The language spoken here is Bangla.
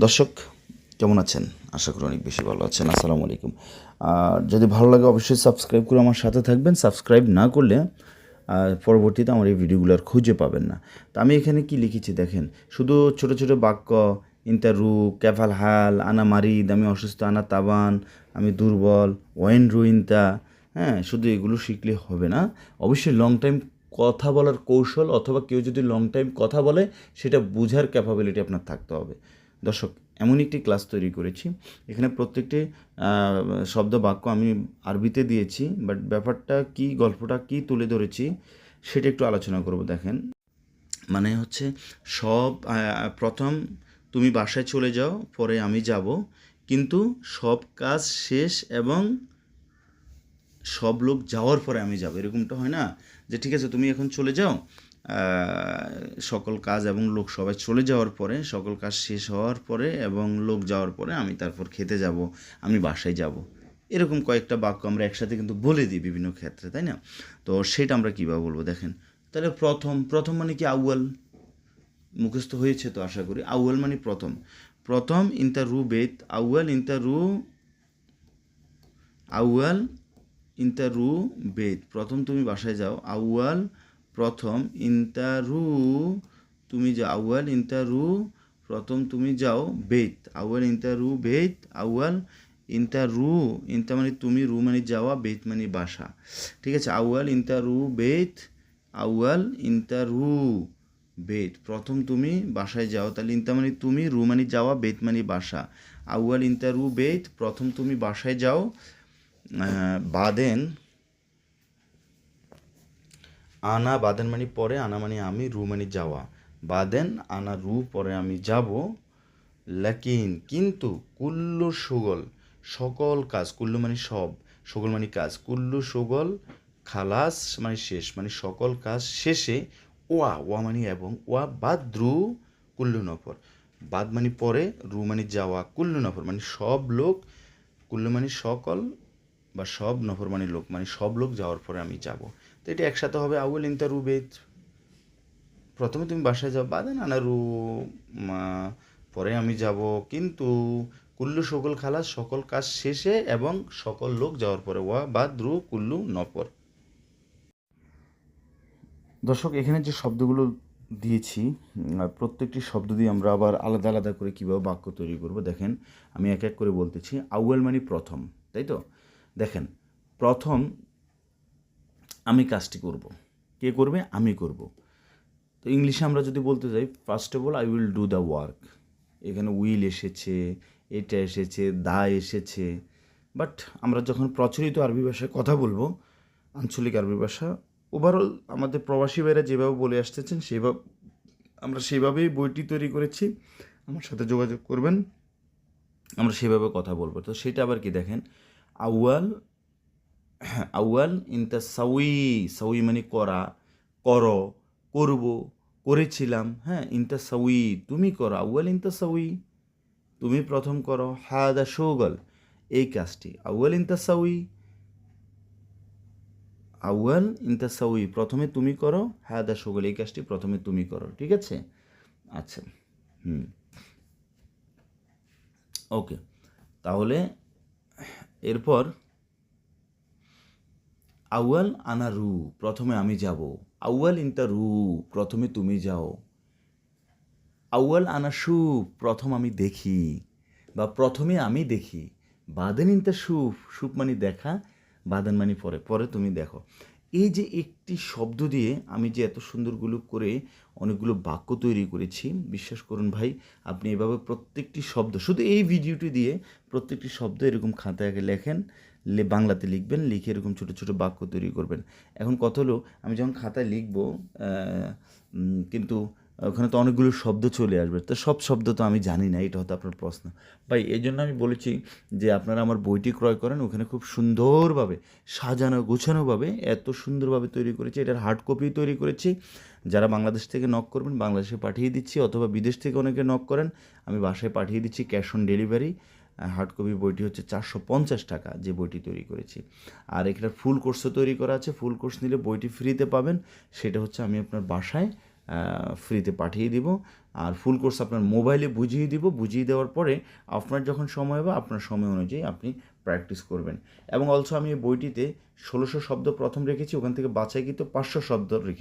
দর্শক, কেমন আছেন? আশা করি অনেক বেশি ভালো আছেন। আসসালামু আলাইকুম। আর যদি ভালো লাগে অবশ্যই সাবস্ক্রাইব করে আমার সাথে থাকবেন। সাবস্ক্রাইব না করলে পরবর্তীতে আমার এই ভিডিওগুলো আর খুঁজে পাবেন না। তো আমি এখানে কি লিখেছি দেখেন? শুধু ছোট ছোট বাক্য ইন্টারু ক্যাফাল হাল আনা মারিদ আমি অসুস্থ আনা তাবান আমি দুর্বল ওয়েন রুইনতা হ্যাঁ শুধু এগুলো শিখলে হবে না। অবশ্যই লং টাইম কথা বলার কৌশল অথবা কেউ যদি লং টাইম কথা বলে, সেটা বোঝার ক্যাপাবিলিটি আপনার থাকতে হবে। দর্শক, এমন একটি ক্লাস তৈরি করেছি। এখানে প্রত্যেকটি শব্দ বাক্য আমি আরবিতে দিয়েছি বাট ব্যাপারটা কি, গল্পটা কি তুলে ধরেছি, সেটা একটু আলোচনা করব, দেখেন। মানে হচ্ছে, সব প্রথম তুমি বাসায় চলে যাও, পরে আমি যাব, কিন্তু সব কাজ শেষ এবং সব লোক যাওয়ার পরে আমি যাব। এরকমটা হয় না যে, ঠিক আছে, তুমি এখন চলে যাও সকল কাজ এবং লোক সবাই চলে যাওয়ার পরে, সকল কাজ শেষ হওয়ার পরে এবং লোক যাওয়ার পরে আমি তারপর খেতে যাব, আমি বাসায় যাব। এরকম কয়েকটা বাক্য আমরা একসাথে কিন্তু বলে দিই বিভিন্ন ক্ষেত্রে, তাই না? তো সেটা আমরা কীভাবে বলব, দেখেন। তাহলে প্রথম প্রথম মানে কি আউয়াল? মুখস্থ হয়েছে তো আশা করি। আউয়াল মানে প্রথম। প্রথম ইন ইন্টার রু বেত আউয়াল ইন্টার রু আউয়াল রু বেদ প্রথম তুমি বাসায় যাও, আউয়াল প্রথম ইন্টারু তুমি যাও আউয়াল ইন্টারু প্রথম তুমি যাও বেত। আউয়াল ইন্টারু বেত। আউয়াল ইন্টারু ইন্টা মানে তুমি, রু মানে যাওয়া, বেত মানে বাসা। ঠিক আছে, আউয়াল ইন্টারু বেত। আউয়াল ইন্টারু বেত। প্রথম তুমি বাসায় যাও, তাহলে ইন্তা মানে তুমি, রু মানে যাওয়া, বেত মানে বাসা। আউয়াল ইন্টারু বেত। প্রথম তুমি বাসায় যাও বাদেন আনা বাদেন মানে পরে, আনা মানে আমি, রু মানে যাওয়া। বাদেন, আনা রু পরে আমি যাব। লেকিন, কিন্তু কুল্লু সুগল, সকল কাজ, কুল্লু মানে সব, সুগল মানে কাজ, কুল্লু সুগল খালাস মানে শেষ মানে সকল কাজ শেষে, ওয়া ওয়া মানে এবং ওয়া বাদ্রু কুল্লু নফর। বাদ মানে পরে, রু মানে যাওয়া, কুল্লু নফর মানে সব লোক, কুল্লু মানে সকল বা সব নফরমানি লোক মানে সব লোক যাওয়ার পরে আমি যাব। তো এটা একসাথে হবে, আউল, ইন্তা রু বেদ প্রথমে তুমি বাসায় যাও, বাদে নানা রু পরে আমি যাব। কিন্তু কুল্লু সকল খালাস সকল কাজ শেষে এবং সকল লোক যাওয়ার পরে, ওয়া বাদ রু কুল্লু নপর দর্শক, এখানে যে শব্দগুলো দিয়েছি প্রত্যেকটি শব্দ দিয়ে আমরা আবার আলাদা আলাদা করে কীভাবে বাক্য তৈরি করব, দেখেন, আমি এক এক করে বলতেছি। আউয়াল মানে প্রথম, তাই তো? দেখেন, প্রথম আমি কাজটি করব। কে করবে? আমি করব। তো ইংলিশে আমরা যদি বলতে যাই first of all I will do the work এখানে উইল এসেছে, এটা এসেছে দা এসেছে। বাট আমরা যখন প্রচলিত আরবি ভাষায় কথা বলব, আঞ্চলিক আরবি ভাষা ওভারঅল আমাদের প্রবাসী ভাইরা যেভাবে বলে আসতেছেন, সেভাবে, আমরা সেভাবেই বইটি তৈরি করেছি। আমার সাথে যোগাযোগ করবেন, আমরা সেভাবে কথা বলব। তো সেটা আবার কি দেখেন? আউয়াল আউয়াল ইনতা সাউই সাউই মানে করা করো করব করেছিলাম হ্যাঁ ইনতা সাউই তুমি করো আউয়াল ইনতা সাউই তুমি প্রথম করো হাদা শোগল এই কাজটি আউয়াল ইনতা সাউই আউয়াল ইনতা সাউই প্রথমে তুমি করো হাদা শোগল এই কাজটি প্রথমে তুমি করো, ঠিক আছে؟ আচ্ছা হুম, ওকে, তাহলে এরপর আউয়াল আনা রু, প্রথমে আমি যাব। আউয়াল ইনতা রু, প্রথমে তুমি যাও। আউয়াল আনা সুপ প্রথম আমি দেখি, বা প্রথমে আমি দেখি। বাদেন ইনতা সুফ সুপ মানে দেখা, বাদেন মানে পরে পরে তুমি দেখো। এই যে একটি শব্দ দিয়ে আমি যে এত সুন্দরগুলো করে অনেকগুলো বাক্য তৈরি করেছি, বিশ্বাস করুন ভাই, আপনি এভাবে প্রত্যেকটি শব্দ, শুধু এই ভিডিওটি দিয়ে প্রত্যেকটি শব্দ এরকম খাতায় লেখেন বাংলাতে লিখবেন, লিখে এরকম ছোটো ছোটো বাক্য তৈরি করবেন। এখন কত হলো, আমি যখন খাতায় লিখব কিন্তু ওখানে তো অনেকগুলো শব্দ চলে আসবে। তো সব শব্দ তো আমি জানি না, এটা হতো আপনার প্রশ্ন। ভাই এই জন্য আমি বলেছি যে আপনারা আমার বইটি ক্রয় করেন, ওখানে খুব সুন্দরভাবে সাজানো, গোছানোভাবে এত সুন্দরভাবে তৈরি করেছি, এটার হার্ড কপি তৈরি করেছি। যারা বাংলাদেশ থেকে নক করবেন, বাংলাদেশে পাঠিয়ে দিচ্ছি, অথবা বিদেশ থেকে অনেকে নক করেন, আমি বাসায় পাঠিয়ে দিচ্ছি cash on delivery hard copy বইটি হচ্ছে চারশো পঞ্চাশ টাকা যে বইটি তৈরি করেছি। আর এখানে ফুল কোর্সও তৈরি করা আছে। ফুল কোর্স নিলে বইটি ফ্রিতে পাবেন। সেটা হচ্ছে আমি আপনার বাসায় ফ্রিতে পাঠিয়ে দিব। আর ফুল কোর্স আপনার মোবাইলে বুঝিয়ে দিব। বুঝিয়ে দেওয়ার পরে আপনার যখন সময় হবে, আপনার সময় অনুযায়ী আপনি প্র্যাকটিস করবেন। এবং অলসো আমি এই বইটিতে ষোলোশো শব্দ প্রথম রেখেছি। ওখান থেকে বাছাইকৃত পাঁচশো শব্দ রেখেছি